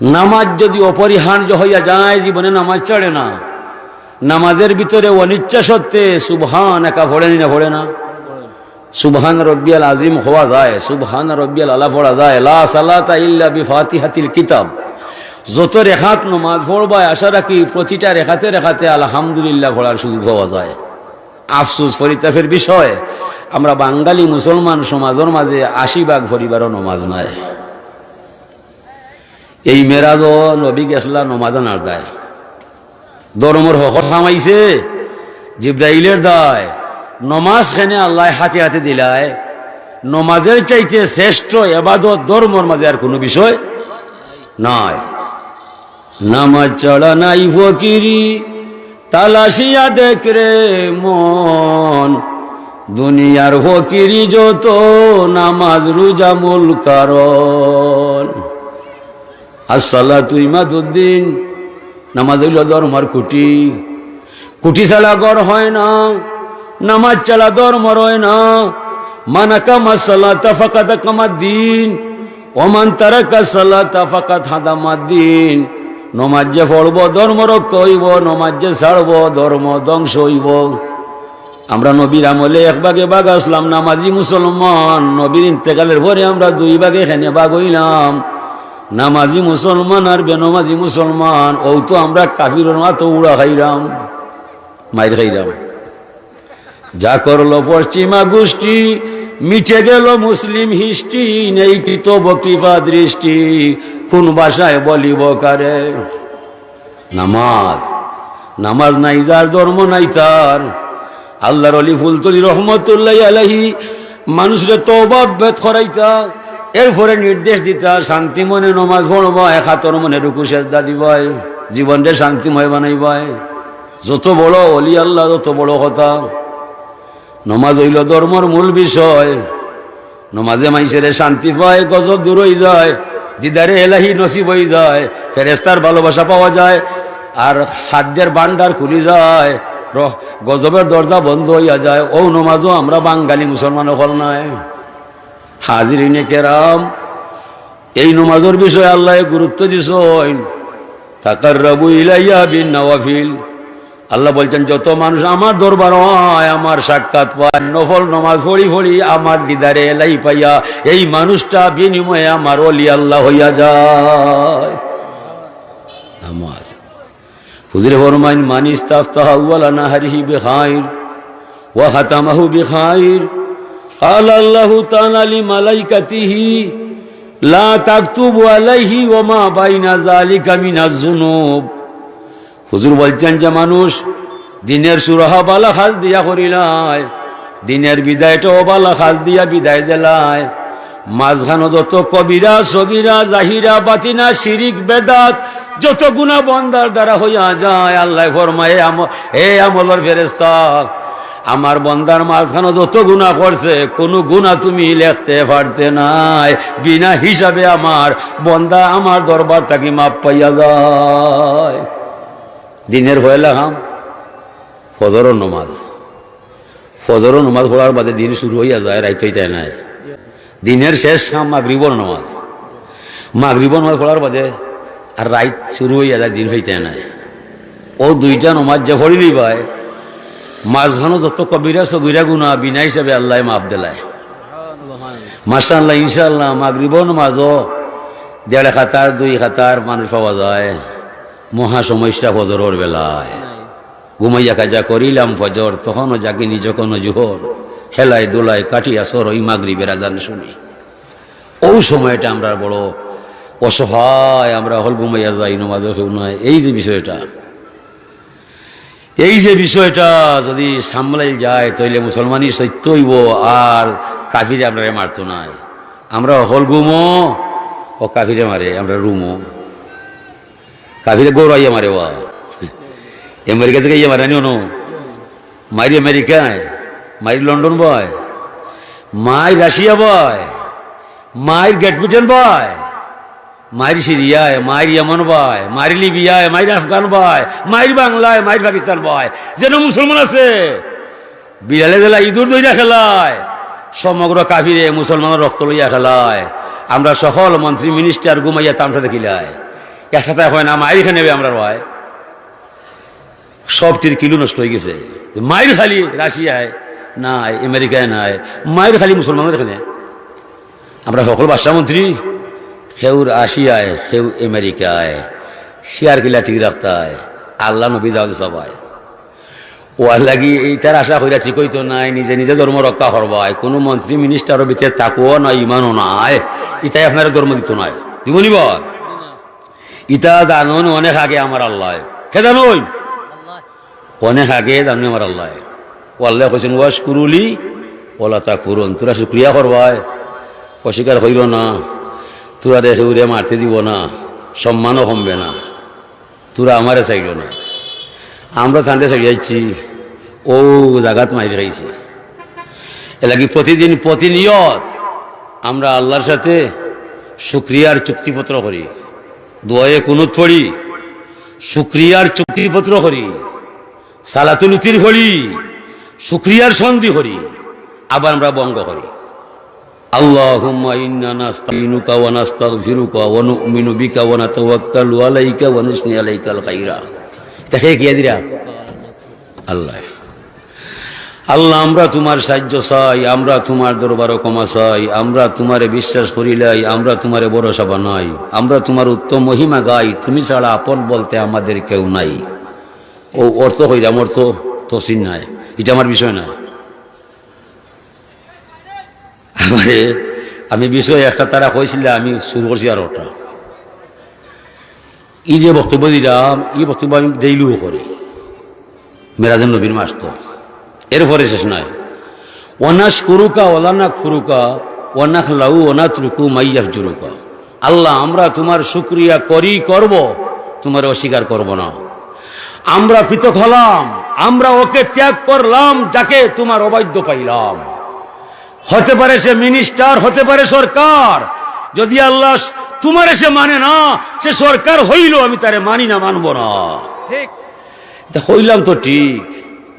নামাজ যদি অপরিহার্য হইয়া যায়, জীবনে নামাজ চড়ে না। নামাজের ভিতরে অনিচ্ছা সত্ত্বে সুবহান একা ভরেনি না ভরে না। সুবহান রব্বিয়াল আজিম হওয়া যায়, সুবহান রব্বিয়াল আলা পড়া যায়। লা সালাতা ইল্লা বিফাতিহাতিল কিতাব। যত রেখাত নমাজ পড়বা আশা রাখি প্রতিটা রেখাতে রেখাতে আলহামদুলিল্লাহ পড়ার সুযোগ হওয়া যায়। আফসুস ফরিতাফের বিষয়, আমরা বাঙালি মুসলমান সমাজের মাঝে আশি ভাগ পরিবারও নমাজ নাই। এই মেরাজও নবী গেছলা নমাজ আনার দায়। দরমর হকর থামাইছে জিব্রাইলের দায়। নমাজ খেনে আল্লাহ হাতে হাতে দিলায়। নমাজের চাইতে শ্রেষ্ঠ এবাদত ধর্মর মাঝে আর কোনো বিষয় নয় নামাজ চড়া নাই ফকিরি তালাশিয়া দেখ রে মন। দুনিয়ার ফকিরি যত নামাজ রোজা মূল কারণ আসসালা তুই মাদুদ্দিন নামাজ হইল ধর্মার কুটি। কুটি ছাড়া গড় হয় না, নামাজ চালা ধর্মর হয় না। মানাকা মাসাল্লা তাফাকাত কামাদ্দিন ওমান তারাকা সাল্লা তাফাকাত হাদামাদ্দিন নমাজ যে ফলব ধর্ম রক্ষ হইব, নমাজ যে ছাড়ব, ধর্ম ধ্বংস হইব। আমরা নবীর আমলে এক ভাগে বাঘ আসলাম, নামাজি মুসলমান। নবীর ইন্তেকালের পরে আমরা দুই ভাগে এখানে বাঘ হইলাম। নামাজি মুসলমান আর বেনমাজি মুসলমান, ও তো আমরা কাফির তো উড়া খাইলাম মাইর খাইলাম যা করল পশ্চিমা গোষ্ঠী, মিটে গেল মুসলিম হিস্ট্রি নেই কি তো বকৃপা দৃষ্টি, কোন ভাষায় বলিব কারে? নামাজ নামাজ নাই যার, ধর্ম নাই তার। আল্লাহর অলি ফুলতলি রহমতুল্লাহ আলাহি মানুষের তো বেত করাইতা। এরপরে নির্দেশ দিতা শান্তি মনে নমাজ পড়বা, এক হাতর মনে রুকু সেজদা দিবাই জীবনটা শান্তিময় বানাইবাই যত বড় অলি আল্লাহ যত বড় কথা। নমাজ হইল ধর্মর মূল বিষয়। নমাজে মাইসেরে শান্তি পায়, গজব দূর হয়ে যায়, দিদারে এলাহি নসিব হয়ে যায় ফেরেস্তার ভালোবাসা পাওয়া যায়, আর খাদ্যের ভান্ডার খুলি যায় গজবের দরজা বন্ধ হইয়া যায়। ও নমাজও আমরা বাঙালি মুসলমান হল নাই। হাজিরিনে কেরাম, এই নমাজের বিষয়ে আল্লাহ গুরুত্ব দিস তাকার রবু ইলাইয়া বিন নওয়াফিল আল্লাহ বলছেন, যত মানুষ আমার দরবার হয় আমার সাক্ষাৎ পায়, নফল নমাজ পড়ি পড়ি আমার দিদারে এলাই পাইয়া এই মানুষটা বিনিময়ে আমার অলি আল্লাহ হইয়া যায়। নামাজ। হুজুরে ফরমাইন মানিস তাফতাহা ওয়ালা নাহারিহি বিখাইর, ওয়া হাতামাহু বিখাইর। قال الله تعالى لملائكته لا تكتبوا عليه وما بين ذلك من الذنوب হুজুর বলছেন যে মানুষ দিনের সুরহা বালা খাস দিয়া করিলায় দিনের বিদায়টা বালা খাস দিয়া বিদায় দিলায় মাঝখানো যত কবিরা সগিরা জাহিরা বাতিনা শিরিক বেদাত যত গুণা বন্দার দ্বারা হইয়া যায় আল্লাহ ফরমায় হে আমলর ফেরেস্তা আমার বন্দার মাঝখানো যত গুণা করছে কোনো গুণা তুমি লেখতে পারতে নাই। বিনা হিসাবে আমার বন্দা আমার দরবার তাকে মাপ পাইয়া যায়। দিনের ভয় লাগাম ফজর নমাজ। ফজর নমাজ পড়ার বাদে দিন শুরু হইয়া যায়, রাইত হইতে নাই। দিনের শেষ কাম মাগরিবর নমাজ। মাগরিবর নমাজ পড়ার বাদে আর রাইত শুরু হইয়া যায়, দিন হইতে নাই। ও দুইটা নমাজ যে পড়িলি ভাই মাঝখানো যত কবিরা সবিরা গুণা, বিনা হিসাবে আল্লাহ মাফ দিলায়। মাসাল্লাহ ইনশাল্লাহ মাগরিবর নমাজও, দেড় খাতার, দুই খাতার মানুষ পাওয়া যায়। মহা সমস্যা ফজরের বেলায়। ঘুমাইয়া কাজা করিলাম ফজর, তখনও জাগিনি যখন জোহর হেলায় দোলায় কাটিয়া সর ওই মাগরি বেড়াদান শুনি। ওই সময়টা আমরা বড় অসহায়, আমরা হল ঘুমাইয়া যাই নমাজ কেউ নয় এই যে বিষয়টা। এই যে বিষয়টা যদি সামলাই যায়, তাইলে মুসলমানই সত্য হইব, আর কাফিরে আমরা মারতো নাই। আমরা হল ঘুমো ও কাফিরে মারে, আমরা রুমো। কাফিরে গৌরাইয়া মারে ওয়া আমেরিকা থেকে ইয়ে মারে নিও মারি আমেরিকায় মারি লন্ডন বয় মাই রাশিয়া বয় মায়ের গ্রেট ব্রিটেন বয়। মায়ের সিরিয়ায় মায়ের ইয়মন বয় মায়ের লিবিয়ায় মায়ের আফগান বয় মায়ের বাংলায় মায়ের পাকিস্তান বয় যেন মুসলমান আছে। বিড়ালে দিলা ইঁদুর দইরা খেলায়। সমগ্র কাফিরে মুসলমানের রক্ত লইয়া খেলায়। আমরা সকল মন্ত্রী মিনিস্টার ঘুমাইয়া তামসা দেখিলাই একটা হয় না মায়ের এখানে আমরা রয় সব টির কিলো নষ্ট হয়ে গেছে। মায়ের খালি রাশিয়ায় নাই, আমেরিকায় নাই। মায়ের খালি মুসলমানের এখানে। আমরা সকল বাদশামন্ত্রী সেউ রাশিয়ায় সেউ আমেরিকায়, শেয়ার কিলা ঠিক রাখতায় আল্লাহ নবী যাও সবাই। ওয়ার লাগি এইটার আশা কইরা ঠিক হইতো নাই, নিজে নিজে ধর্ম রক্ষা করবাই কোনো মন্ত্রী মিনিস্টারের ভিতরে তাকুও নাই ইমানও নাই, ইতাই আপনার ধর্ম দিত নাই। দিব নিব? ইতা জানুন, অনেক আগে আমার আল্লাহ। হে জানুন? অনেক আগে জানুন আমার আল্লাহ। ও আল্লাহ কৈছেন ওয়াশ কুরুলি ওলা তা করুন তোরা শুক্রিয়া করবাই অস্বীকার হইল না। তোরা দেখে উড়ে মারতে দিব না, সম্মানও কমবে না। তোরা আমারে চাইল না। আমরা থানতে চাই যাচ্ছি, ও জাগাত মাইরে খাইছি। এলাকি প্রতিদিন প্রতিনিয়ত আমরা আল্লাহর সাথে শুক্রিয়ার চুক্তিপত্র করি দোয়ে কুনুত পড়ি, শুক্রিয়ার চুক্তিপত্র করি সালাতুলুতির করি শুক্রিয়ার সন্ধি করি, আবার আমরা বঙ্গ করি। اللهم إنا نستعينك ونستغفرك ونؤمن بك ونتوكل عليك ونثني عليك الخير তাকে কি দিরা আল্লাহ আল্লাহ আমরা তোমার সাহায্য চাই আমরা তোমার দরবারও ক্ষমা চাই আমরা তোমারে বিশ্বাস করিলাই আমরা তোমারে ভরসা বানাই আমরা তোমার উত্তম মহিমা গাই তুমি ছাড়া আপন বলতে আমাদের কেউ নাই ও অর্থ হইলাম অর্থ তসিন নাই এটা আমার বিষয় না আমারে আমি বিষয় একটা তারা কইছিল, আমি শুরু করছি আর ওটা। এই যে বক্তব্য দিলাম, এই বক্তব্য আমি ডেইলিও করি। মেরাজেন নবীর মাস তো। এরপরে শেষ নয় অনাস কুরুকা ওলানা ফুরুকা ওনাখ লাউ অনাথ রুকু মাইয়াফ জুরুকা। আল্লাহ, আমরা তোমার শুক্রিয়া করি, করব, তোমার অস্বীকার করব না। আমরা পৃথক হলাম, আমরা ওকে ত্যাগ করলাম, যাকে তোমার অবাধ্য পাইলাম। হতে পারে সে মিনিস্টার হতে পারে সরকার। যদি আল্লাহ তোমার সে মানে না সে সরকার হইল আমি তারে মানি না মানব না। ঠিক। হইলাম তো ঠিক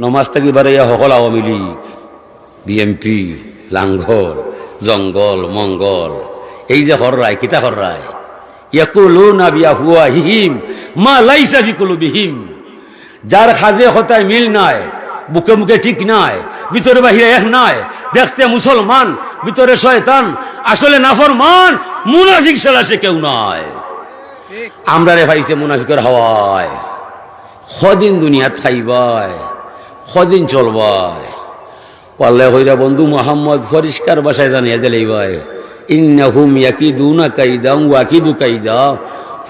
নমাজ থাকি বারে সকল আওয়ামী লীগ বিএমপি লাঙ্গল জঙ্গল মঙ্গল এই যে হররায় কিতা হররায় মা লাইসা বিকুলু বিহিম যার খাজে হতায় মিল নাই বুকে মুখে ঠিক নাই ভিতরে বাহিরে এক নাই। দেখতে মুসলমান, ভিতরে শয়তান। আসলে নাফরমান, মুনাফিক ছাড়া সে কেউ নয় আমরা রে ভাইছে মুনাফিকের হওয়ায়। সদিন দুনিয়াত খাইবাই সদিন চলবাই পাল্লে হইরা বন্ধু মোহাম্মদ পরিষ্কার বাসায় জানিয়ে দিলেই ভাই ইন্নাহুম ইয়াকিদুনা কাইদা ওয়াকিদু কাইদা,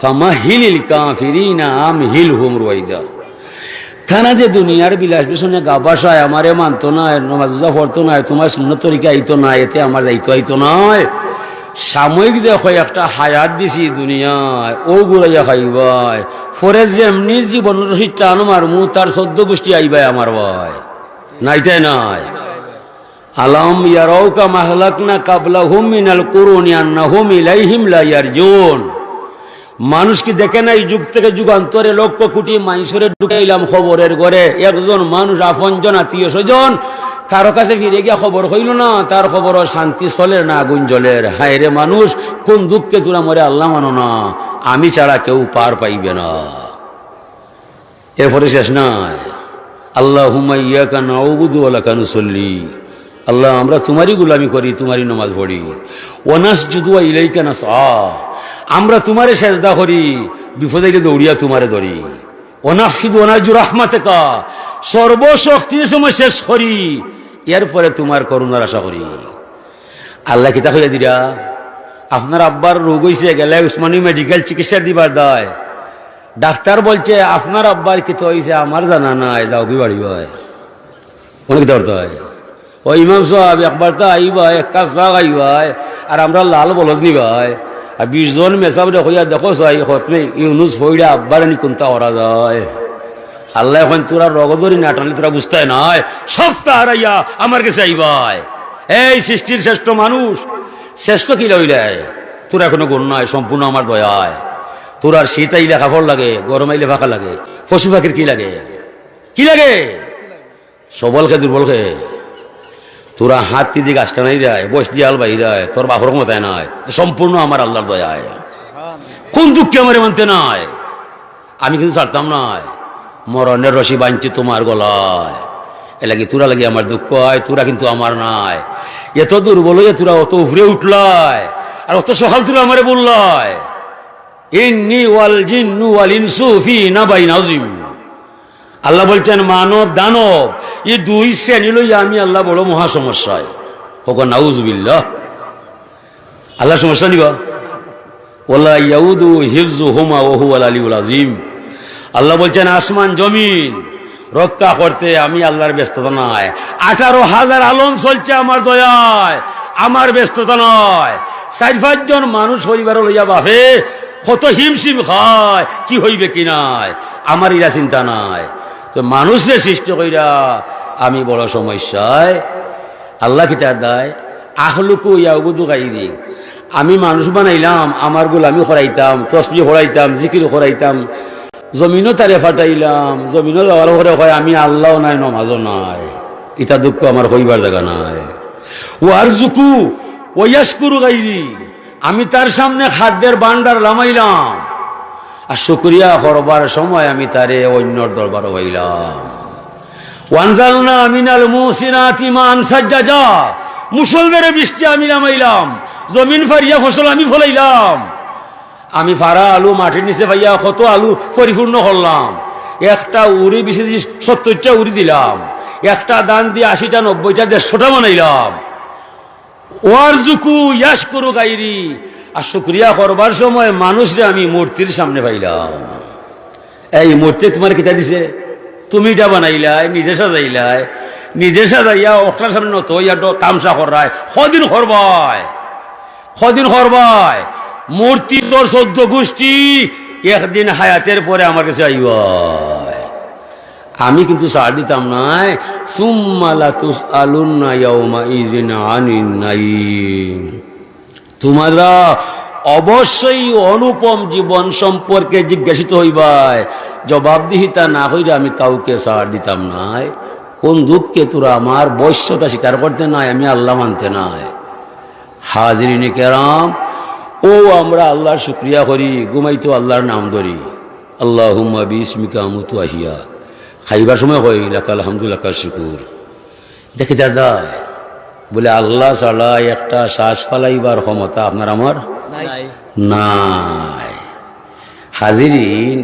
ফামাহিলিল কাফিরিনা আমহিলহুম রুয়াইদা থানা যে দুনিয়ার বিলাস পিছনে গা বাসায়, আমারে মানতো না, নমাজা পড়তো না, তোমার শূন্য তরিকা আইতো না, এতে আমার দায়িত্ব আইতো নয় সাময়িক যে হয়, একটা হায়াত দিছি দুনিয়ায়, ও গুড়াইয়া খাইবাই ফরে যেমনি জীবন রসিদ টান মারমু, তার সদ্য গোষ্ঠী আইবাই আমার ভাই। নাইতে নাই? আলম ইয়ারাউকা মাহলাকনা কাবলাহুম মিনাল কুরুনি আন্নাহুম ইলাইহিম লা ইয়ারজুন। মানুষ কি দেখে না এই যুগ থেকে যুগান্তরে লক্ষ কোটি মানুষের ঢুকাইলাম খবরের ঘরে। একজন মানুষ, আপনজন, আত্মীয় স্বজন, কারও কাছে ফিরে গিয়া খবর হইল না। তার খবর শান্তি চলে না আগুন জলের হায় রে মানুষ, কোন দুঃখকে তোরা মরে আল্লাহ মানো না। আমি ছাড়া কেউ পার পাইবে না। এরপরে শেষ নাই। আল্লাহ হুমাইয়া কান আউবুদু আলা কানু সল্লি আল্লাহ, আমরা তোমারই গুলামি করি, তোমারই নমাজ পড়ি। ওনাস জুদুয়া ইলাইকা নাস আমরা তোমারে সেজদা করি, বিপদে গেলে দৌড়িয়া তোমারে ধরি। অনাফিদ অনাজু রাহমাতে কা সর্বশক্তির সময় শেষ করি, এরপরে তোমার করুণার আশা করি। আল্লাহ কিতা হইয়া দিরা? আপনার আব্বার রোগ হয়েছে গেলে উসমানী মেডিকেল চিকিৎসা দিবার দায়। ডাক্তার বলছে, আপনার আব্বার কি তো হয়েছে আমার জানা নাই, যাও কি বাড়ি অনেক ধরতে হয়? ও ইমাম সাহেব, একবার তো আইবা এক চা খাইবাই আর আমরা লাল বলদ নিবাই আর বিশ জন মেসাব হইয়া দেখো চাই হতমে ইউনুস ফইরা আব্বার নি কোনটা করা যায় আল্লাহ এখন তোরা রগদরি না টানলে তোরা বুঝতে নাই সব তাহারাইয়া আমার কাছে আইবাই এই সৃষ্টির শ্রেষ্ঠ মানুষ শ্রেষ্ঠ কি লইলে তোরা এখনও গুণ নয় সম্পূর্ণ আমার দয়ায় তোর আর শীত আইলে কাপড় লাগে গরম আইলে ফাঁকা লাগে পশু পাখির কি লাগে কি লাগে সবল খে দুর্বল খে তোরা হাত দিয়ে গাছটা নাই যায় বস দিয়ে আল বাই যায় তোর বাপর ক্ষমতায় নাই। তো সম্পূর্ণ আমার আল্লাহর দয়ায়। কোন দুঃখে আমার মানতে নাই? আমি কিন্তু ছাড়তাম নয় মরণের রশি বাঁধছি তোমার গলায়। এ তোরা লাগি আমার দুঃখ হয়, তোরা কিন্তু আমার নাই। এত দুর্বল হয়ে তোরা অত উফরে উঠলায়, আর অত সকাল তোরা আমারে বললায়। ইন্নি ওয়াল জিন্নু ওয়াল ইনসু ফি নাবাইন আযীম। আল্লাহ বলছেন, মানব, দানব, এই দুই শ্রেণি লইয়া আমি আল্লাহ বড় মহা সমস্যায় হোক নাউজুবিল্লাহ। আল্লাহ সমস্যা নিবা? ওলা ইয়াউদু হিফজু হুমা ওহু আল আলিউল আজিম আল্লাহ বলছেন, আসমান, জমিন রক্ষা করতে আমি আল্লাহর ব্যস্ততা নয় আঠারো হাজার আলম চলছে আমার দয়ায়, আমার ব্যস্ততা নয়। চার পাঁচজন মানুষ হইবার লইয়া বাপে, কত হিমশিম খায়, কি হইবে কি নাই? আমার ইরা চিন্তা নাই। তো মানুষের সৃষ্টি কইরা আমি বড় সমস্যায় আল্লাহ কি তার দায়? আহলুকু ইয়াবুদু গাইরি। আমি মানুষ বানাইলাম, আমার গোলামি করাইতাম তসবি করাইতাম জিকির করাইতাম জমিনও তারে ফাটাইলাম, জমিনও যাওয়ার পরে হয় আমি আল্লাহ নাই, নমাজও নাই। ইটা দুঃখ আমার হইবার জায়গা নাই। ও আর জুকু ওয়াসকুরু গাইরি। আমি তার সামনে খাদ্যের ভান্ডার লামাইলাম। আর শুক্রিয়া করবার সময় আমি তারে অন্যর দরবার হইলাম। ওয়ানজালনা মিনাল মুসিনাতি মান সাজ্জাজা। মুসলধারে বৃষ্টি আমি নামাইলাম, জমিন ফারিয়া ফসল আমি ফলাইলাম। আমি ফারা আলু মাটির নিচে ভাইয়া কত আলু পরিপূর্ণ করলাম। একটা উড়ি বেশি সত্তরটা উড়ি দিলাম। একটা দান দিয়ে আশিটা, নব্বইটা, দেড়শোটা বানাইলাম। ওয়ার জুকু ইয়াস করু গাইরি আর শুক্রিয়া করবার সময় মানুষরে আমি মূর্তির সামনে পাইলাম। এই মূর্তি তোমার কিতা দিছে? তুমি এটা বানাইলাই, নিজে সাজাইলাই। নিজে সাজাইয়া ওখার সামনে নত ইয়া তামসা করায় সদিন করবায় সদিন করবায় মূর্তি তোর চোদ্দ গোষ্ঠী একদিন হায়াতের পরে আমার কাছে আইব আমি কিন্তু সার দিতাম নাই। সুম্মালা তুস আলুন না ইয়াউমা ইজিন আনিন নাই তোমরা অবশ্যই অনুপম জীবন সম্পর্কে জিজ্ঞাসিত হইবাই। জবাবদিহিতা না হইলে আমি কাউকে সার দিতাম নাই। কোন দুঃখকে তোরা আমার বৈশ্যতা স্বীকার করতে নাই, আমি আল্লাহ মানতে নাই। হাজরিনে কেরাম, ও আমরা আল্লাহর শুক্রিয়া করি ঘুমাইতো আল্লাহর নাম ধরি। আল্লাহ হুম্মা বিস্মিকা মুতু আহিয়া। খাইবার সময় কই লাকা আলহামদুলিল্লাহ শুকুর। দেখি দাদা বলে আল্লাহ ছাড়া একটা শ্বাস ফালাইবার ক্ষমতা আপনার আমার নাই। হাজিরিন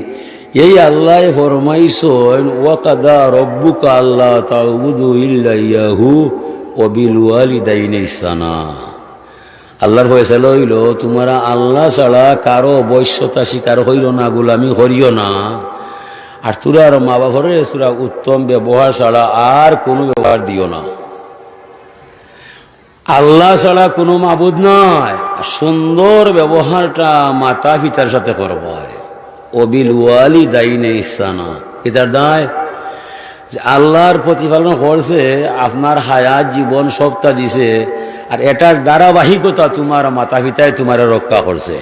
এই আল্লাহ ফরমাইছেন ওয়াকাদা রব্বুকা আল্লাহ তাউবুদু ইল্লা ইয়াহু ওয়া বিল ওয়ালিদাইনি ইহসানা। আল্লাহর ফয়সালা হইল তোমরা আল্লাহ ছাড়া কারও বৈশ্যতা স্বীকার হইল না গোলামি করিও না। আর তোরা আর মা বাবারে তোরা উত্তম ব্যবহার ছাড়া আর কোনো ব্যবহার দিও না। আল্লাহ ছাড়া কোনো মাবুদ নয়। সুন্দর ব্যবহারটা মাতা পিতার সাথে করব। অবিল ওয়ালি দায়ী নেই ইসানা পিতার দায়। যে আল্লাহর প্রতিপালন করছে, আপনার হায়াত, জীবন সবটা দিছে। আর এটার ধারাবাহিকতা তোমার মাতা পিতায় তোমার রক্ষা করছে।